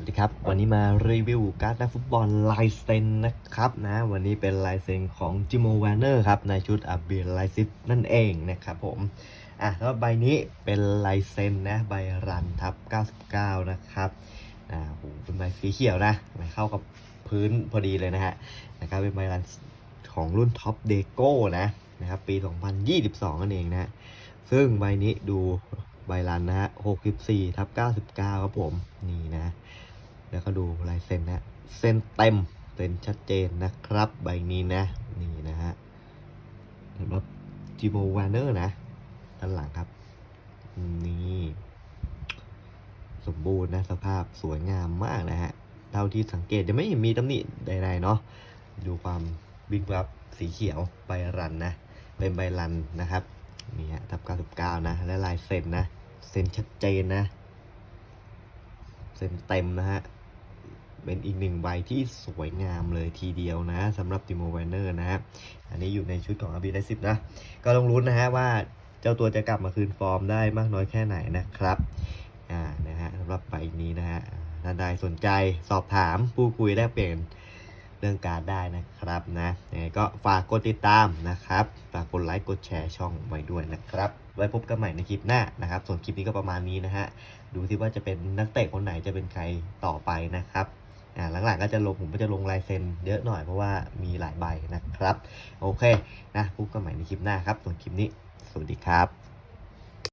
วัสดีครับ วันนี้มารีวิวการ์ดนักฟุตบอลลายเซ็นนะครับนะวันนี้เป็นลายเซ็นของจิโมแวนเนอร์ครับในชุดอับเบียลซิปนั่นเองนะครับผมอะแล้วใบนี้เป็นลายเซ็นนะใบรันทับ 99 นะครับอ่าโหเป็นใบสีเขียวนะไม่เข้ากับพื้นพอดีเลยนะฮะนะครับเป็นใบรันของรุ่นท็อปเดโก้นะนะครับปี 2022 นั่นเองนะซึ่งใบนี้ดูใบรันนะฮะ64ทับ99 ครับผมนี่นะ แล้วก็ดูลายเซ็นนะเซ็นเต็มเซ็นชัดเจนนะครับ ใบนี้นะ นี่นะฮะสำหรับจิโมวานเนอร์นะด้านหลังครับ นี่สมบูรณ์นะสภาพสวยงามมากนะฮะเท่าที่สังเกตจะไม่เห็นมีตำหนิใดๆเนาะดูความบิ๊กบับสีเขียวใบรันนะ เป็นใบรันนะครับนี่ฮะทับ 99 นะ และลายเซ็นนะเซ็นชัดเจนนะ เต็มนะฮะ เป็นอีกหนึ่งใบที่สวยงามเลยทีเดียวนะสำหรับติโมแวนเนอร์นะฮะ อันนี้อยู่ในชุดของอาบีไดสิบนะ ก็ต้องลุ้นนะฮะว่าเจ้าตัวจะกลับมาคืนฟอร์มได้มากน้อยแค่ไหนนะครับ อ่า นะฮะสำหรับใบนี้นะฮะท่านใดสนใจสอบถามพูดคุยแลกเปลี่ยน เรื่องการได้นะครับนะยังไงก็ฝากกดติดตามนะครับ ฝากกดไลค์กดแชร์ช่องไว้ด้วยนะครับ ไว้พบกันใหม่ในคลิปหน้านะครับ ส่วนคลิปนี้ก็ประมาณนี้นะฮะ ดูที่ว่าจะเป็นนักเตะคนไหนจะเป็นใครต่อไปนะครับอ่าหลังๆก็จะลงผมก็จะลงลายเซ็นเยอะหน่อยเพราะว่ามีหลายใบนะครับ โอเคนะพบกันใหม่ในคลิปหน้าครับ ส่วนคลิปนี้ สวัสดีครับ